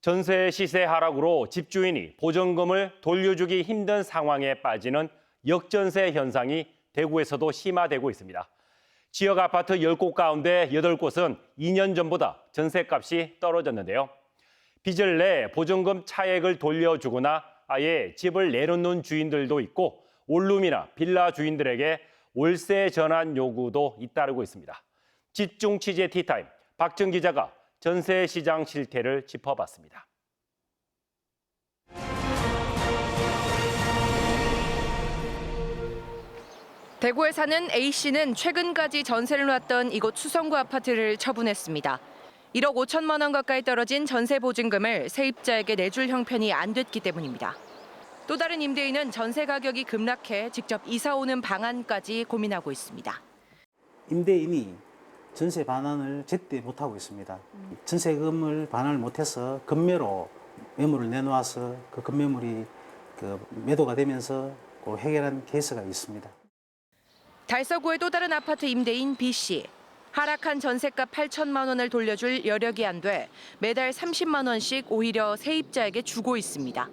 전세 시세 하락으로 집주인이 보증금을 돌려주기 힘든 상황에 빠지는 역전세 현상이 대구에서도 심화되고 있습니다. 지역 아파트 10곳 가운데 8곳은 2년 전보다 전세값이 떨어졌는데요. 빚을 내 보증금 차액을 돌려주거나 아예 집을 내놓는 주인들도 있고 원룸이나 빌라 주인들에게 월세 전환 요구도 잇따르고 있습니다. 집중 취재 티타임 박정 기자가 전세 시장 실태를 짚어봤습니다. 대구에 사는 A씨는 최근까지 전세를 놨던 이곳 수성구 아파트를 처분했습니다. 1억 5천만 원 가까이 떨어진 전세 보증금을 세입자에게 내줄 형편이 안 됐기 때문입니다. 또 다른 임대인은 전세 가격이 급락해 직접 이사 오는 방안까지 고민하고 있습니다. 임대인이 전세 반환을 제때 못하고 있습니다. 전세금을 반환을 못해서 금매로 매물을 내놓아서 그 금매물이 그 매도가 되면서 그 해결한 케이스가 있습니다. 달서구의 또 다른 아파트 임대인 B씨. 하락한 전세값 8천만 원을 돌려줄 여력이 안 돼 매달 30만 원씩 오히려 세입자에게 주고 있습니다.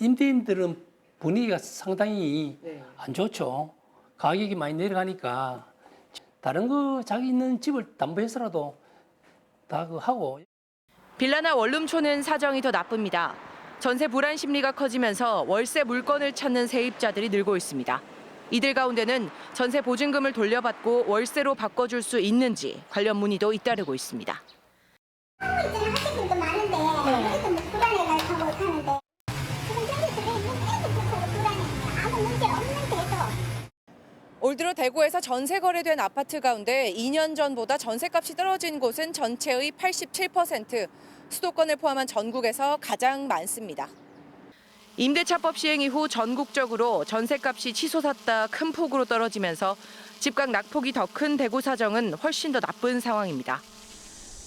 임대인들은 분위기가 상당히 안 좋죠. 가격이 많이 내려가니까 다른 거 자기 있는 집을 담보해서라도 다 그 하고 빌라나 원룸촌은 사정이 더 나쁩니다. 전세 불안 심리가 커지면서 월세 물건을 찾는 세입자들이 늘고 있습니다. 이들 가운데는 전세 보증금을 돌려받고 월세로 바꿔줄 수 있는지 관련 문의도 잇따르고 있습니다. 올 들어 대구에서 전세 거래된 아파트 가운데 2년 전보다 전세값이 떨어진 곳은 전체의 87%, 수도권을 포함한 전국에서 가장 많습니다. 임대차법 시행 이후 전국적으로 전세값이 치솟았다 큰 폭으로 떨어지면서 집값 낙폭이 더 큰 대구 사정은 훨씬 더 나쁜 상황입니다.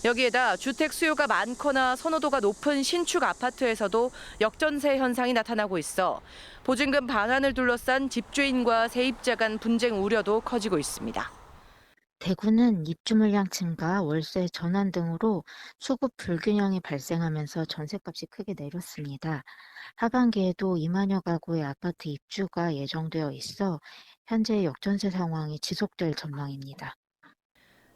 여기에다 주택 수요가 많거나 선호도가 높은 신축 아파트에서도 역전세 현상이 나타나고 있어 보증금 반환을 둘러싼 집주인과 세입자 간 분쟁 우려도 커지고 있습니다. 대구는 입주 물량 증가, 월세 전환 등으로 수급 불균형이 발생하면서 전세값이 크게 내렸습니다. 하반기에도 2만여 가구의 아파트 입주가 예정되어 있어 현재 역전세 상황이 지속될 전망입니다.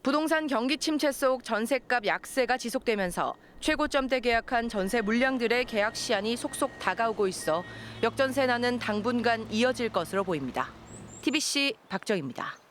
부동산 경기 침체 속 전세값 약세가 지속되면서 최고점대 계약한 전세 물량들의 계약 시한이 속속 다가오고 있어 역전세 나는 당분간 이어질 것으로 보입니다. TBC 박정입니다.